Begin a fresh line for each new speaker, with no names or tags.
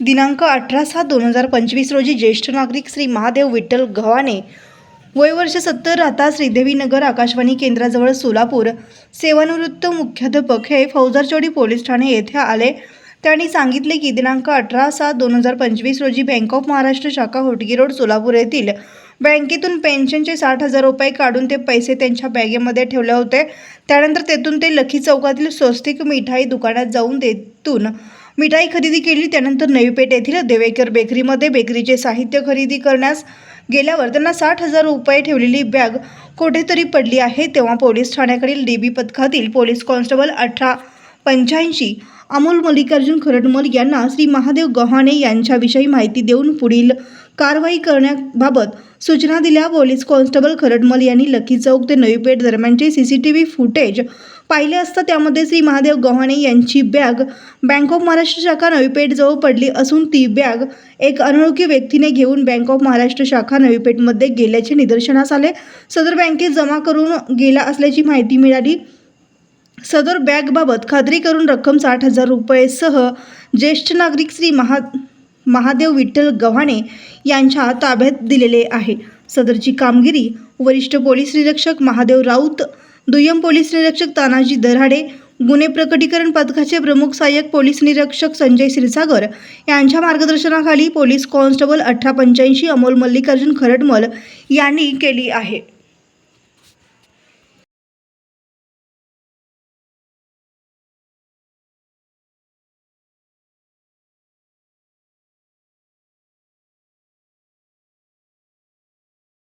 दिनांक अठरा सात दोन हजार पंचवीस रोजी ज्येष्ठ नागरिक श्री महादेव विठ्ठल गव्हाणे वय वर्ष सत्तर राहता श्रीदेवी नगर आकाशवाणी केंद्राजवळ सोलापूर सेवानिवृत्त मुख्याध्यापक हे फौजारचोडी पोलीस ठाणे येथे आले. त्यांनी सांगितले की दिनांक अठरा सात दोन हजार पंचवीस रोजी बँक ऑफ महाराष्ट्र शाखा होटगी रोड सोलापूर येथील बँकेतून पेन्शनचे साठ हजार रुपये काढून ते पैसे त्यांच्या बॅगेमध्ये ठेवले होते. त्यानंतर तेथून ते लखी चौकातील स्वस्तिक मिठाई दुकानात जाऊन तेथून मिठाई खरेदी केली. त्यानंतर नवी पेठ येथील देवेकर बेकरीमध्ये बेकरीचे साहित्य खरेदी करण्यास गेल्यावर त्यांना साठ हजार रुपये ठेवलेली बॅग कुठेतरी पडली आहे. तेव्हा पोलीस ठाण्याकडील डीबी पथकातील पोलीस कॉन्स्टेबल अठरा पंच्याऐंशी अमोल मल्लिकार्जुन खरडमल यांना श्री महादेव गव्हाणे यांच्याविषयी माहिती देऊन पुढील कारवाई करण्याबाबत सूचना दिल्या पोलीस कॉन्स्टेबल खरडमल यांनी लकी चौक ते नवी पेठ दरम्यानचे C C T V footage पाहिले असता त्यामध्ये श्री महादेव गव्हाणे यांची बॅग बँक ऑफ महाराष्ट्र शाखा नवी पेठजवळ पडली असून ती बॅग एक अनोळखी व्यक्तीने घेऊन बँक ऑफ महाराष्ट्र शाखा नवी पेठमध्ये गेल्याचे निदर्शनास आले. सदर बँकेत जमा करून गेला असल्याची माहिती मिळाली. सदर बॅगबाबत खात्री करून रक्कम साठ हजार रुपयेसह ज्येष्ठ नागरिक श्री महा महादेव विठ्ठल गव्हाणे यांच्या ताब्यात दिलेले आहे. सदरची कामगिरी वरिष्ठ पोलीस निरीक्षक महादेव राऊत दुय्यम पोलीस निरीक्षक तानाजी दराडे गुन्हे प्रकटीकरण पथकाचे प्रमुख सहाय्यक पोलीस निरीक्षक संजय क्षीरसागर यांच्या मार्गदर्शनाखाली पोलीस कॉन्स्टेबल अठरा पंच्याऐंशी अमोल मल्लिकार्जुन खरडमल यांनी केली आहे.